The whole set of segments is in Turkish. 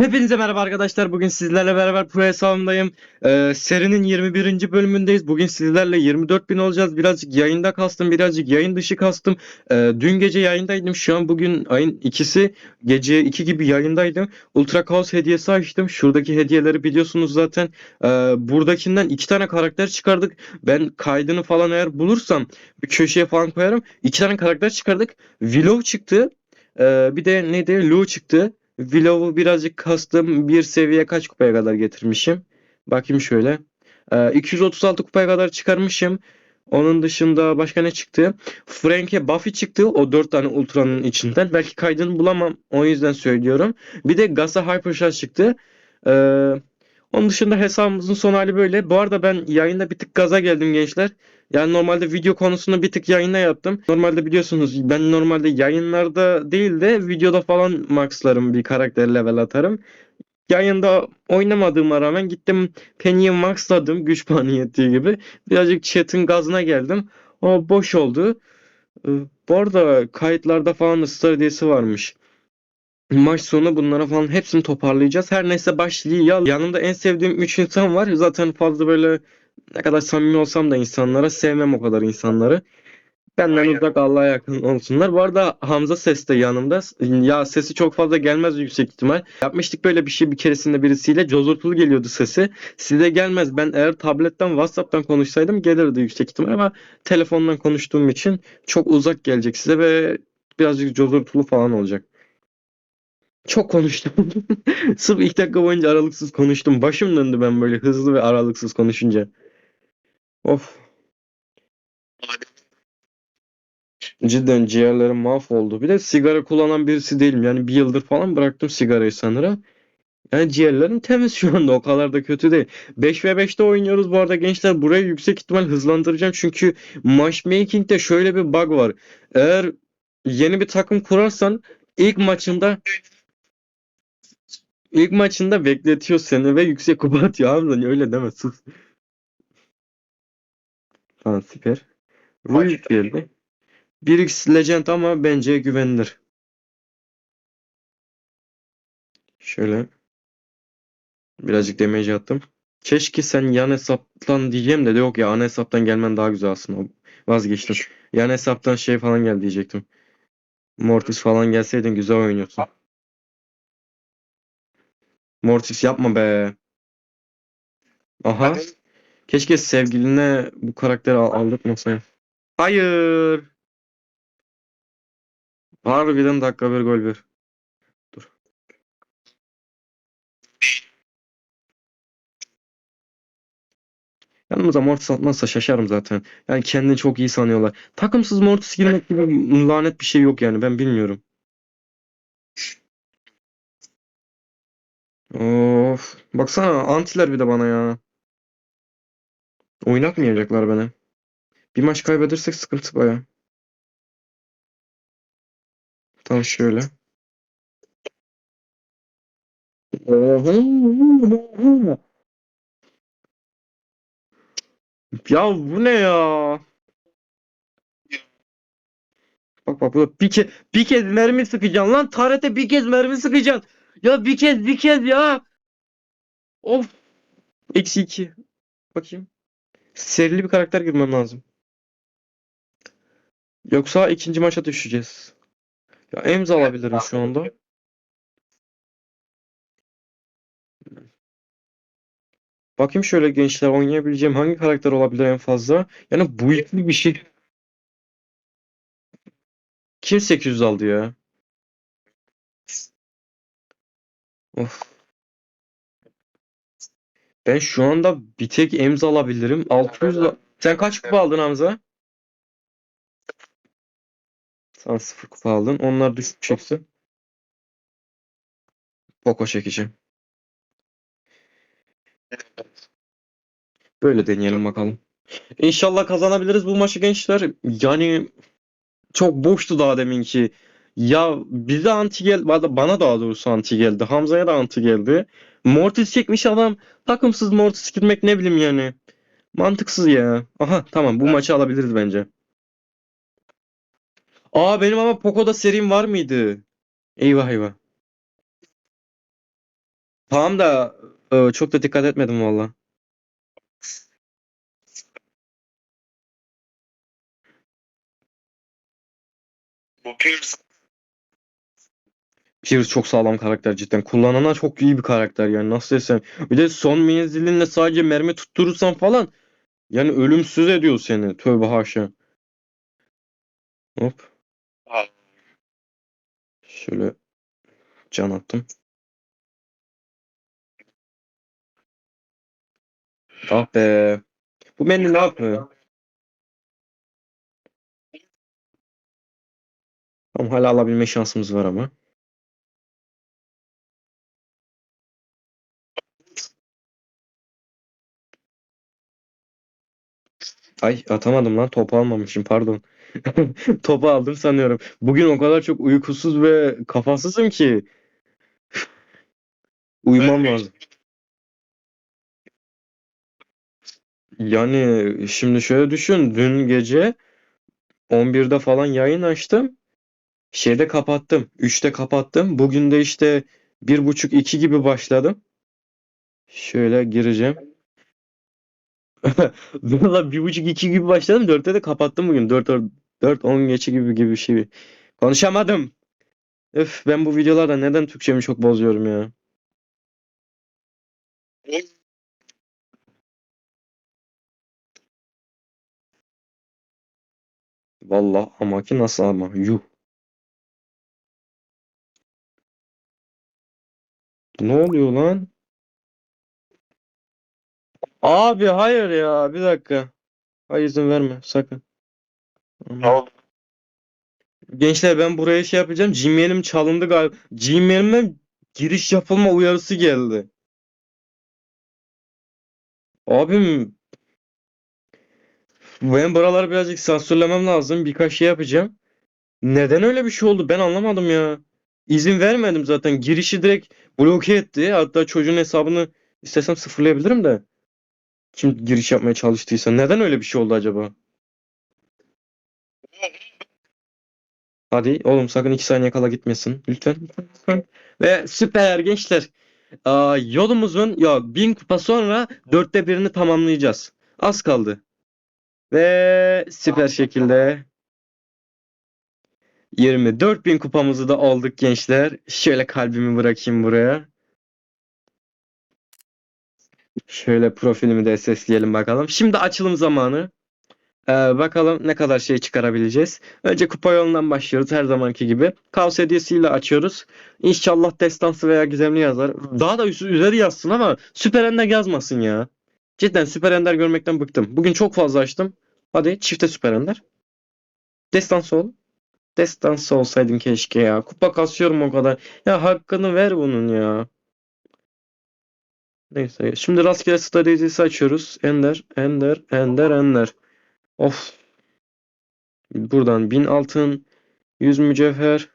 Hepinize merhaba arkadaşlar. Bugün sizlerle beraber Pro hesabımdayım. Ee, serinin 21. bölümündeyiz. Bugün sizlerle 24.000 olacağız. Birazcık yayında kastım, birazcık yayın dışı kastım. Ee, dün gece yayındaydım. Şu an bugün ayın ikisi gece 2 gibi yayındaydım. Ultra Chaos hediyesi açtım. Şuradaki hediyeleri biliyorsunuz zaten. Ee, buradakinden iki tane karakter çıkardık. Ben kaydını falan eğer bulursam bir köşeye falan koyarım. İki tane karakter çıkardık. Willow çıktı. Ee, bir de neydi? Lu çıktı. Willow'u birazcık kastım. Bir seviye kaç kupaya kadar getirmişim? Bakayım şöyle. Ee, 236 kupaya kadar çıkarmışım. Onun dışında başka ne çıktı? Frank'e Buffy çıktı. O 4 tane Ultra'nın içinden. Belki kaydını bulamam. O yüzden söylüyorum. Bir de Gasa Hypercharge çıktı. Ee, onun dışında hesabımızın son hali böyle. Bu arada ben yayında bir tık gaza geldim gençler. Yani normalde video konusunu bir tık yayına yaptım. Normalde biliyorsunuz ben normalde yayınlarda değil de videoda falan maxlarım bir karakter level atarım. Yayında oynamadığıma rağmen gittim Penny'i maxladım güç puanı yettiği gibi. Birazcık chat'in gazına geldim. O boş oldu. Ee, Bu arada kayıtlarda falan hediyesi varmış. Maç sonu bunlara falan hepsini toparlayacağız. Her neyse başlayalım. Yanımda en sevdiğim 3 insan var. Zaten fazla böyle ne kadar samimi olsam da insanlara sevmem o kadar insanları. Benden Aynen. uzak Allah'a yakın olsunlar. Bu arada Hamza ses de yanımda. Ya sesi çok fazla gelmez yüksek ihtimal. Yapmıştık böyle bir şey bir keresinde birisiyle. Cozurtulu geliyordu sesi. Size gelmez. Ben eğer tabletten WhatsApp'tan konuşsaydım gelirdi yüksek ihtimal ama telefondan konuştuğum için çok uzak gelecek size ve birazcık cozurtulu falan olacak. Çok konuştum. Sırf ilk dakika boyunca aralıksız konuştum. Başım döndü ben böyle hızlı ve aralıksız konuşunca. Of. Cidden ciğerlerim mahvoldu. Bir de sigara kullanan birisi değilim. Yani bir yıldır falan bıraktım sigarayı sanırım. Yani ciğerlerim temiz şu anda. O kadar da kötü değil. 5v5'te oynuyoruz bu arada gençler. Burayı yüksek ihtimal hızlandıracağım. Çünkü matchmaking'de şöyle bir bug var. Eğer yeni bir takım kurarsan ilk maçında ilk maçında bekletiyor seni ve yüksek kupa atıyor. Hamza öyle deme sus. Tamam süper. Ruiz geldi. 1x Legend ama bence güvenilir. Şöyle. Birazcık damage attım. Keşke sen yan hesaptan diyeceğim de de yok ya ana hesaptan gelmen daha güzel aslında. Vazgeçtim. Yan hesaptan şey falan gel diyecektim. Mortis falan gelseydin güzel oynuyorsun. Mortis yapma be. Aha. Hadi. Keşke sevgiline bu karakteri al aldırtmasaydın. Hayır. Harbiden dakika bir gol bir. Dur. Yanımıza Mortis atmazsa şaşarım zaten. Yani kendini çok iyi sanıyorlar. Takımsız Mortis girmek gibi lanet bir şey yok yani ben bilmiyorum. Of. Baksana antiler bir de bana ya. Oynatmayacaklar beni. Bir maç kaybedersek sıkıntı baya. Tamam şöyle. Ya bu ne ya? Bak bak bir kez bir kez mermi sıkacaksın lan tarete bir kez mermi sıkacaksın. Ya bir kez bir kez ya. Of. Eksi iki. Bakayım. Serili bir karakter girmem lazım. Yoksa ikinci maça düşeceğiz. Ya emza alabilirim şu anda. Bakayım şöyle gençler oynayabileceğim hangi karakter olabilir en fazla? Yani bu bir şey. Kim 800 aldı ya? Of. Ben şu anda bir tek emza alabilirim. 600 da- Sen kaç kupa aldın Hamza? Sen 0 kupa aldın. Onlar düşeceksin. Poco çekeceğim. Böyle deneyelim bakalım. İnşallah kazanabiliriz bu maçı gençler. Yani çok boştu daha deminki. Ya bize anti geldi. Bana daha doğrusu anti geldi. Hamza'ya da anti geldi. Mortis çekmiş adam. Takımsız Mortis girmek ne bileyim yani. Mantıksız ya. Aha tamam bu maçı alabiliriz bence. Aa benim ama Poco'da serim var mıydı? Eyvah eyvah. Tamam da e, çok da dikkat etmedim valla. Bu Pierce Pierce çok sağlam karakter cidden. Kullanana çok iyi bir karakter yani nasıl desem. Bir de son menzilinle sadece mermi tutturursan falan yani ölümsüz ediyor seni. Tövbe haşa. Hop. Şöyle can attım. Ah be. Bu menü ne yapıyor? Tamam hala alabilme şansımız var ama. Ay atamadım lan topu almamışım pardon. Topu aldım sanıyorum. Bugün o kadar çok uykusuz ve kafasızım ki. Uyumam Ben- lazım. Yani şimdi şöyle düşün. Dün gece 11'de falan yayın açtım. Şeyde kapattım. 3'te kapattım. Bugün de işte 1.30-2 gibi başladım. Şöyle gireceğim. Valla bir buçuk iki gibi başladım. Dörtte de kapattım bugün. Dört, dört on geçi gibi gibi bir şey. Konuşamadım. Öf ben bu videolarda neden Türkçemi çok bozuyorum ya. Vallahi ama ki nasıl ama yuh. Ne oluyor lan? Abi hayır ya bir dakika. Hayır izin verme sakın. ne oldu? Gençler ben buraya şey yapacağım. Gmail'im çalındı galiba. Gmail'ime giriş yapılma uyarısı geldi. Abim ben buraları birazcık sansürlemem lazım. Birkaç şey yapacağım. Neden öyle bir şey oldu? Ben anlamadım ya. İzin vermedim zaten. Girişi direkt bloke etti. Hatta çocuğun hesabını istesem sıfırlayabilirim de. Kim giriş yapmaya çalıştıysa. Neden öyle bir şey oldu acaba? Hadi oğlum sakın 2 saniye kala gitmesin. Lütfen. lütfen. Ve süper gençler. Aa, yolumuzun ya 1000 kupa sonra dörtte birini tamamlayacağız. Az kaldı. Ve süper şekilde 24.000 kupamızı da aldık gençler. Şöyle kalbimi bırakayım buraya. Şöyle profilimi de sesleyelim bakalım. Şimdi açılım zamanı. Ee, bakalım ne kadar şey çıkarabileceğiz. Önce kupa yolundan başlıyoruz her zamanki gibi. Kaos hediyesiyle açıyoruz. İnşallah destansı veya gizemli yazar. Daha da üzeri yazsın ama süper ender yazmasın ya. Cidden süper ender görmekten bıktım. Bugün çok fazla açtım. Hadi çifte süper ender. Destansı ol. Destansı olsaydın keşke ya. Kupa kasıyorum o kadar. Ya hakkını ver bunun ya. Neyse. Şimdi rastgele stratejisi açıyoruz. Ender, Ender, Ender, Ender. Of. Buradan 1000 altın, 100 mücevher,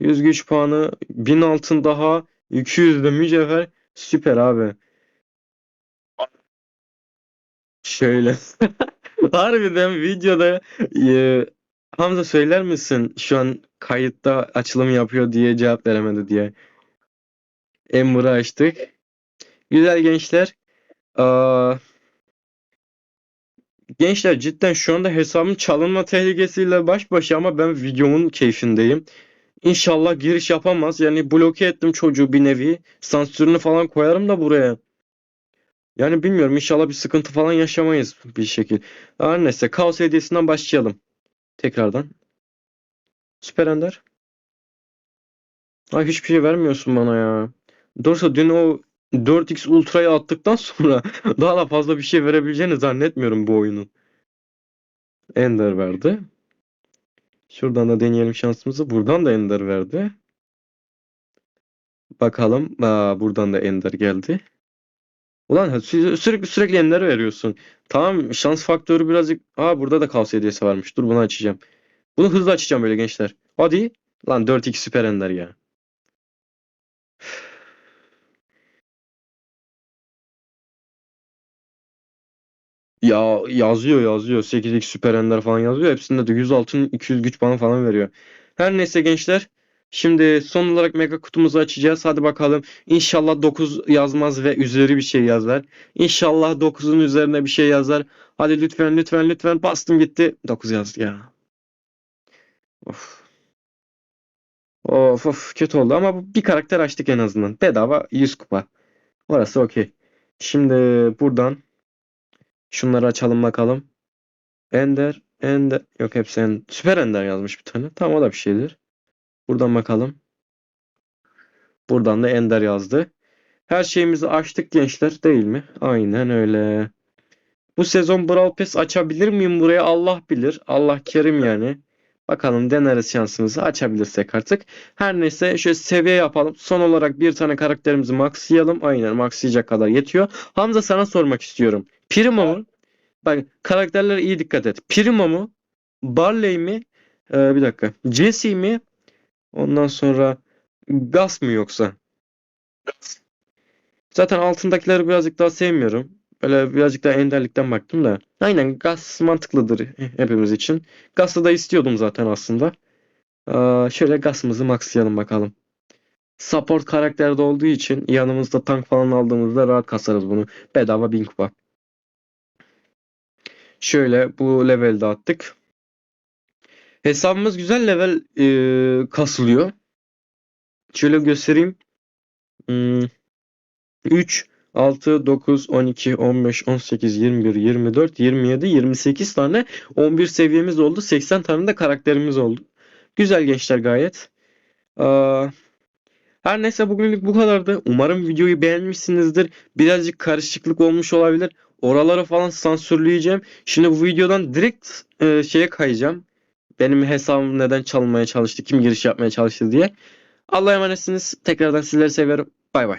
100 güç puanı, 1000 altın daha, 200 de mücevher. Süper abi. Şöyle. Harbiden videoda e, Hamza söyler misin şu an kayıtta açılım yapıyor diye cevap veremedi diye. Ember'ı açtık. Güzel gençler. Aa, gençler cidden şu anda hesabım çalınma tehlikesiyle baş başa ama ben videomun keyfindeyim. İnşallah giriş yapamaz. Yani bloke ettim çocuğu bir nevi. Sansürünü falan koyarım da buraya. Yani bilmiyorum inşallah bir sıkıntı falan yaşamayız bir şekilde. Her neyse kaos hediyesinden başlayalım. Tekrardan. Süper Ender. Ay hiçbir şey vermiyorsun bana ya. Doğrusu dün o 4x Ultra'yı attıktan sonra daha da fazla bir şey verebileceğini zannetmiyorum bu oyunun. Ender verdi. Şuradan da deneyelim şansımızı. Buradan da Ender verdi. Bakalım. Aa, buradan da Ender geldi. Ulan sü- sürekli sürekli Ender veriyorsun. Tamam şans faktörü birazcık... Aa burada da kaos hediyesi varmış. Dur bunu açacağım. Bunu hızlı açacağım böyle gençler. Hadi. Lan 4x süper Ender ya. Ya yazıyor yazıyor. 8x süper ender falan yazıyor. Hepsinde de 100 altın 200 güç puanı falan veriyor. Her neyse gençler. Şimdi son olarak mega kutumuzu açacağız. Hadi bakalım. İnşallah 9 yazmaz ve üzeri bir şey yazar. İnşallah 9'un üzerine bir şey yazar. Hadi lütfen lütfen lütfen bastım gitti. 9 yazdı ya. Of. Of of kötü oldu ama bir karakter açtık en azından. Bedava 100 kupa. Orası okey. Şimdi buradan şunları açalım bakalım. Ender, Ender. Yok hepsi en... Süper Ender yazmış bir tane. Tamam o da bir şeydir. Buradan bakalım. Buradan da Ender yazdı. Her şeyimizi açtık gençler değil mi? Aynen öyle. Bu sezon Brawl Pass açabilir miyim buraya? Allah bilir. Allah kerim yani. Bakalım deneriz şansımızı açabilirsek artık. Her neyse şöyle seviye yapalım. Son olarak bir tane karakterimizi maxlayalım. Aynen maxlayacak kadar yetiyor. Hamza sana sormak istiyorum. Primo mu? Bak karakterlere iyi dikkat et. Primo mu? Barley mi? Ee, bir dakika. Jesse mi? Ondan sonra Gas mı yoksa? Zaten altındakileri birazcık daha sevmiyorum. Böyle birazcık daha enderlikten baktım da. Aynen Gas mantıklıdır hepimiz için. Gas'ı da istiyordum zaten aslında. Aa, şöyle Gas'ımızı maxlayalım bakalım. Support karakterde olduğu için yanımızda tank falan aldığımızda rahat kasarız bunu. Bedava 1000 kupa. Şöyle bu levelde attık. Hesabımız güzel level e, kasılıyor. Şöyle göstereyim. Hmm, 3, 6, 9, 12, 15, 18, 21, 24, 27, 28 tane 11 seviyemiz oldu. 80 tane de karakterimiz oldu. Güzel gençler gayet. Her neyse bugünlük bu kadardı. Umarım videoyu beğenmişsinizdir. Birazcık karışıklık olmuş olabilir. Oraları falan sansürleyeceğim. Şimdi bu videodan direkt e, şeye kayacağım. Benim hesabım neden çalınmaya çalıştı, kim giriş yapmaya çalıştı diye. Allah'a emanetsiniz. Tekrardan sizleri seviyorum. Bay bay.